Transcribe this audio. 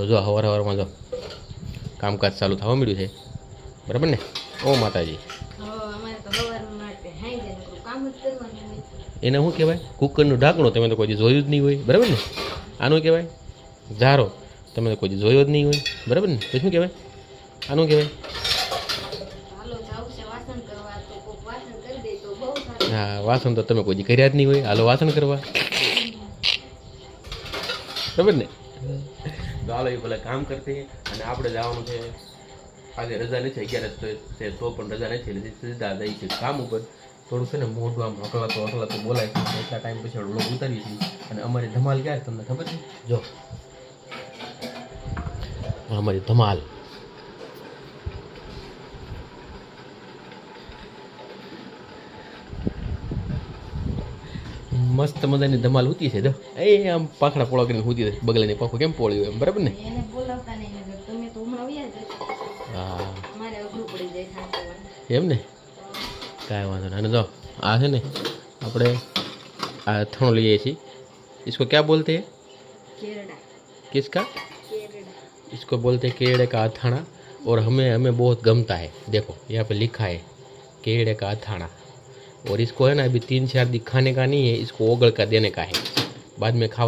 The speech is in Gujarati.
તો જો, હવાર હવારમાં જો કામકાજ ચાલુ થવા મળ્યું છે. બરાબર ને? ઓ માતાજી. એને શું કહેવાય? કુકરનું ઢાંકણું તમે તો કોઈ જોયું જ નહીં હોય. બરાબર ને? આનું કહેવાય? ઝારો. તમે તો કોઈ જોયો જ નહીં હોય. બરાબર ને? શું કહેવાય? આનું કહેવાય? હા, વાસણ તો તમે કોઈ કર્યા જ નહીં હોય. હાલો, વાસણ કરવા. બરાબર ને? તો હાલો એ ભલે કામ કરતી અને આપણે જવાનું છે, આજે રજા નથી, અગિયાર છે, તો પણ રજા નથી લીધી સીધા જઈ છે કામ ઉપર. થોડું છે ને મોઢું આમ હકલાતો હકલાતો બોલાય છે. એટલા ટાઈમ પછી વ્લોગ ઉતારીએ છીએ. અને અમારી ધમાલ ક્યારે તમને ખબર છે? જો. અમારી ધમાલ. મસ્ત મજાની ધમાલ હોતી છે જો એ આમ પાખડા પોળા કરીને હોતી છે બગલાની પાખું કેમ પોળ્યું એમ બરાબર ને એને બોલાવતા નહીં નકર તમે તો હમણાં વ્યા જશો હા અમારે અઘરું પડી જાય સાંભળવાનું એમ ને કાંઈ વાંધો નહીં અને જો આ છે ને આપણે આ અથાણું લઈએ છીએ इसको क्या बोलते हैं કેરડા किसका કેરડા इसको बोलते हैं केड़े का अथाना और हमें हमें बहुत गमता है देखो यहाँ पे लिखा है केड़े का अथाना और इसको है ना अभी तीन चार दिन खाने का नहीं है इसको ओगल का देने का है बाद में खाओ